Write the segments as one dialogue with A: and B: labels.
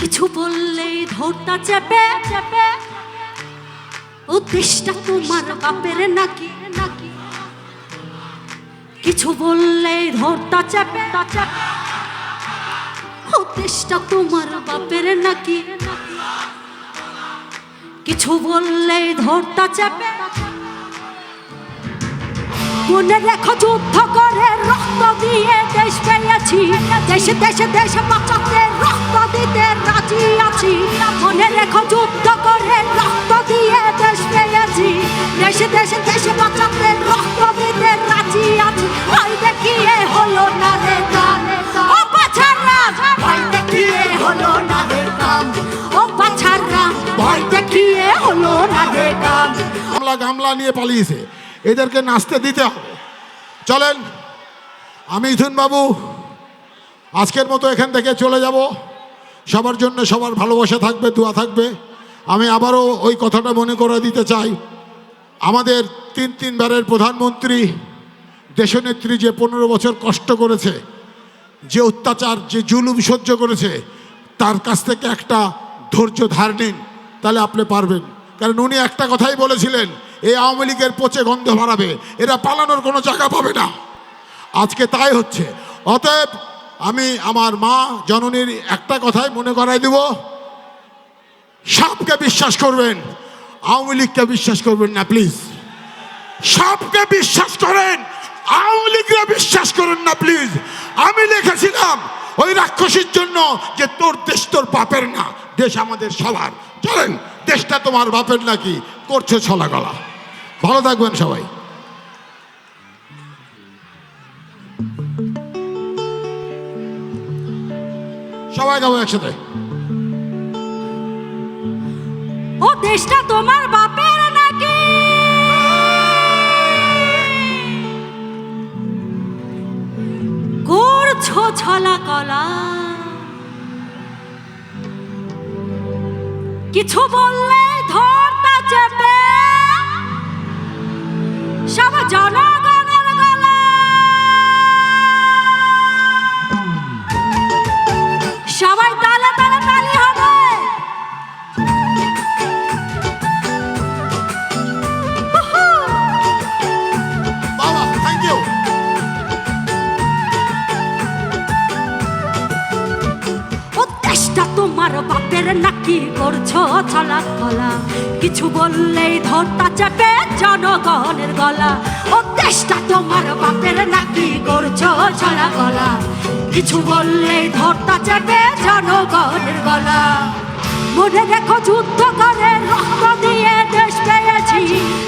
A: কিছু বললেই ধরতা চেপে চেপে। উদ্দেশ্যটা তোমার বাপের নাকি নাকি? কিছু বললেই ধরতা চেপে চেপে। উদ্দেশ্যটা তোমার বাপের নাকি কিছু বললেই ধরতা চেপে মনে রেখো যুদ্ধ করে রক্ত দিয়ে দেশ পেয়েছি। দেশে দেশে দেশে বাঁচাতে রক্ত দিতে রাজি আছি। মনে রেখো যুদ্ধ করে রক্ত দিয়ে দেশ পেয়েছি। দেশে দেশে দেশে বাঁচাতে রক্ত দিতে রাজি আছি। ভাই দেখিয়ে হলো না রে কাম ও বাছারা ভাই দেখিয়ে হলো না রে কাম ও বাছারা ভাই দেখিয়ে হলো না রে কাম
B: গামলা গামলা নিয়ে পালিয়েছে। এদেরকে নাচতে দিতে হবে। চলেন, আমি বাবু আজকের মতো এখান থেকে চলে যাব। সবার জন্য সবার ভালোবাসা থাকবে, দোয়া থাকবে। আমি আবারও ওই কথাটা মনে করে দিতে চাই। আমাদের তিন তিনবারের প্রধানমন্ত্রী, দেশনেত্রী যে পনেরো বছর কষ্ট করেছে, যে অত্যাচার, যে জুলুম সহ্য করেছে, তার কাছ থেকে একটা ধৈর্য ধার নিন, তাহলে আপনি পারবেন। কারণ উনি একটা কথাই বলেছিলেন এই আওয়ামী লীগের পচে গন্ধ বাড়াবে। এরা পালানোর কোনো জায়গা পাবে না। আজকে তাই হচ্ছে। অতএব আমি আমার মা জননীর একটা কথাই মনে করাই দিব। সাপকে বিশ্বাস করবেন, আওয়ামী লীগকে বিশ্বাস করবেন না, প্লিজ। সবকে বিশ্বাস করেন, আওয়ামী লীগরা বিশ্বাস করেন না, প্লিজ। আমি লিখেছিলাম ওই রাক্ষসীর জন্য যে তোর দেশ তোর বাপের না, দেশ আমাদের সবার। চলেন, দেশটা তোমার বাপের নাকি, করছে ছলা গলা। ভালো থাকবেন সবাই। সবাই গাবো একসাথে।
A: ও দেশটা তোমার বাপের নাকি? করছ ছলা কলা। কিছু বললে ধরতা চেপে। সব জনগণের তোমার বাপের নাকি করছ ছলা কলা কিছু বললেই ধরতা চেপে জনগণের গলা। ও দেশটা তোমার বাপের নাকি করছ ছলা গলা? কিছু বললেই ধরতা চেপে জনগণের গলা। মনে রেখো যুদ্ধ করে রক্ত দিয়ে দেশ পেয়েছি।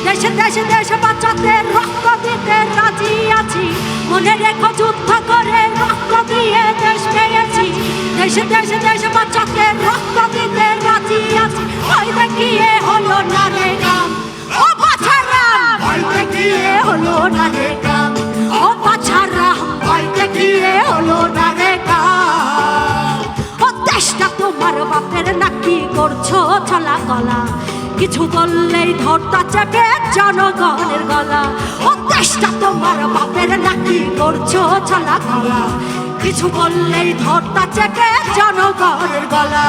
A: দেশে দেশে দেশে বাঁচাতে রক্ত দিতে রাজি আছি। মনে রেখো যুদ্ধ করে রক্ত দিয়ে দেশ পেয়েছি। দেশে দেশে দেশে বাঁচাতে রক্ত দিতে রাজি আছি। ওই দেখিয়ে হলো না রে গাম ও বাছারাম ওই দেখিয়ে হলো না রে গাম ও বাছারাম ওই দেখিয়ে হলো না রে গাম ও দেশটা তোমার বাপের নাকি করছ? ছলা গলা কিছু বললেই ধরতা চেপে জনগণের গলা। ও দেশটা তোমার বাপের নাকি করছ ছলা গলা কিছু বললেই ধরতা চেপে জনগণের গলা।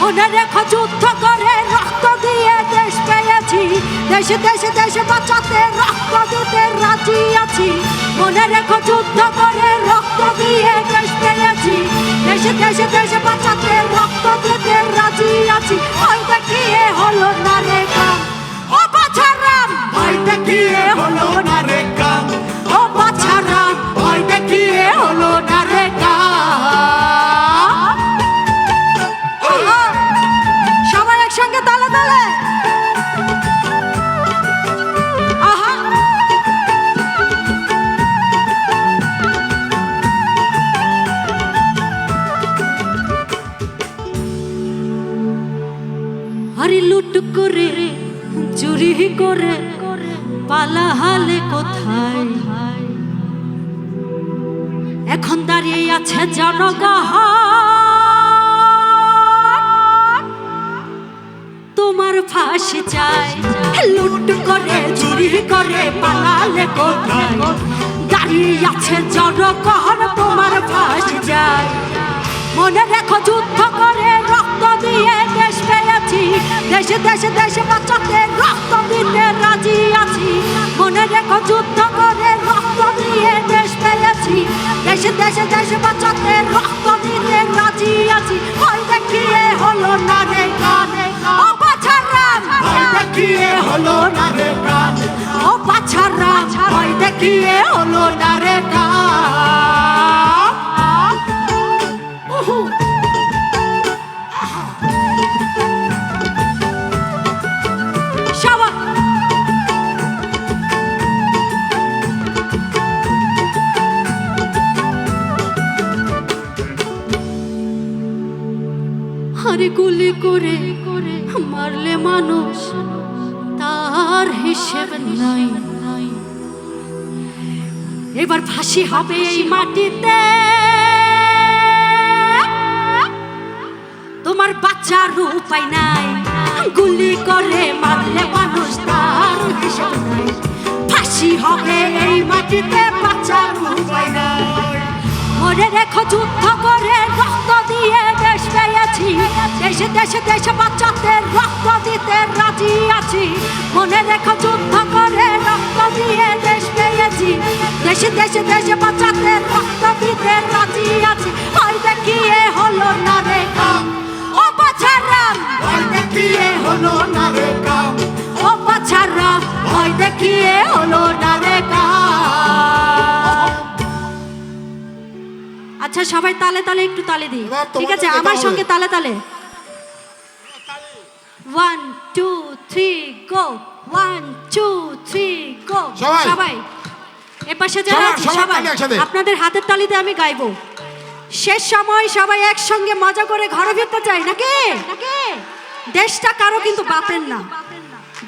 A: মনে রেখো যুদ্ধ করে রক্ত দিয়ে দেশ পেয়েছি। দেশে দেশে দেশে বাঁচাতে রক্ত দিতে রাজি আছি। মনে রেখো যুদ্ধ করে রক্ত দিয়ে দেশ পেয়েছি দেশে দেশে দেশে বাঁচাতে রক্ত দিতে রাজি আছি। ওই দেখিয়ে হলো না রে ও বাছারাম ওই দেখিয়ে করে পালা হালে কোথায়? এখন দাঁড়িয়ে আছে জনগাহ তোমার ফাঁসি চাই। লুট করে, চুরি করে, পালালে কোথায়? দাঁড়িয়ে আছে জনগণ, তোমার ফাঁসি চাই। মনে রেখো যুদ্ধ করে দেশে দেশে দেশে বাঁচাতে রক্ত দিতে রাজি আছি। মনে রেখো যুদ্ধ করে রক্ত দিয়ে দেশ পেয়েছি। দেশে দেশে দেশে বাঁচাতে রক্ত দিতে রাজি আছি। ওই দেখিয়ে হলো না রে ও বাছারাম দেখিয়ে হলো দেখিয়ে হলো না রে কানে আরে গুলি করে করে মারলে মানুষ তার হিসেব নাই। এবার ফাঁসি হবে এই মাটিতে। তোমার বাচ্চার উপায় নাই। গুলি করে মারলে মানুষ তার হিসেব নাই। ফাঁসি হবে এই মাটিতে বাচ্চার উপায় নাই। মনে রেখো যুদ্ধ করে রক্ত পেয়েছি দেশে দেশে দেশে বাচ্চাদের রক্ত দিতে রাজি আছি। মনে রেখো যুদ্ধ করে রক্ত দিয়ে দেশ পেয়েছি। দেশে দেশে দেশে বাচ্চাদের রক্ত দিতে রাজি আছি। হয় দেখিয়ে হলো না রে কাম। ও বাছারাম। হয় দেখিয়ে হলো না রে কাম। ও বাছারাম। হয় দেখিয়ে আচ্ছা সবাই তালে তালে একটু তালে দিই। ঠিক আছে? আমার সঙ্গে তালে তালে। One two three go one two three go
B: সবাই।
A: সবাই। এ পাশে যারা আছে সবাই। আপনাদের হাতের তালিতে আমি গাইবো। শেষ সময় সবাই একসঙ্গে মজা করে ঘরে ফিরতে চাই নাকি? নাকি? দেশটা কারও কিন্তু বাপের না।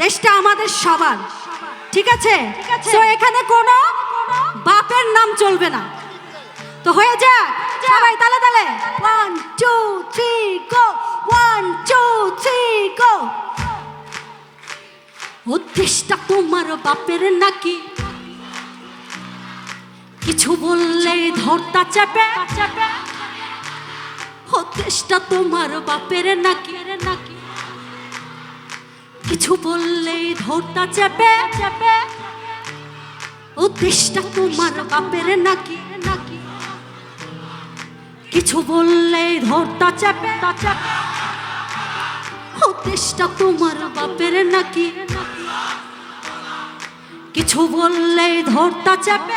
A: দেশটা আমাদের সবার। ঠিক আছে? তো এখানে কোনো বাপের নাম চলবে না। তো হয়ে যাক সবাই তালে তালে। One two three go one two three go ও দেশটা তোমার বাপের নাকি? কিছু বললে ধরতা চাপে। ও দেশটা তোমার বাপের নাকি? নাকি কিছু বললেই ধরতা চাপে। চাপে ও দেশটা তোমার বাপের নাকি নাকি? কিছু বললেই ধরতা চাপে চেপ দেশটা তোমার বাপের নাকি? কিছু বললেই ধরতা চাপে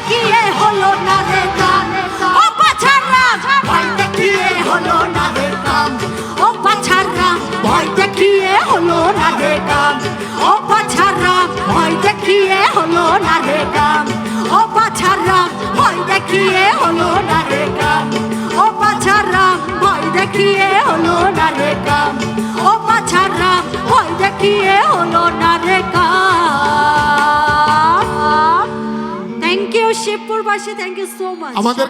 A: দেখিয়ে হলো না রে কাম। ও পাছারাম ভয় দেখিয়ে হলো না রে কাম। ও পাছারাম ভয় দেখিয়ে হলো না কাম। থ্যাংক ইউ শিবপুরবাসী থ্যাংক ইউ সো মাচ
B: আমাদের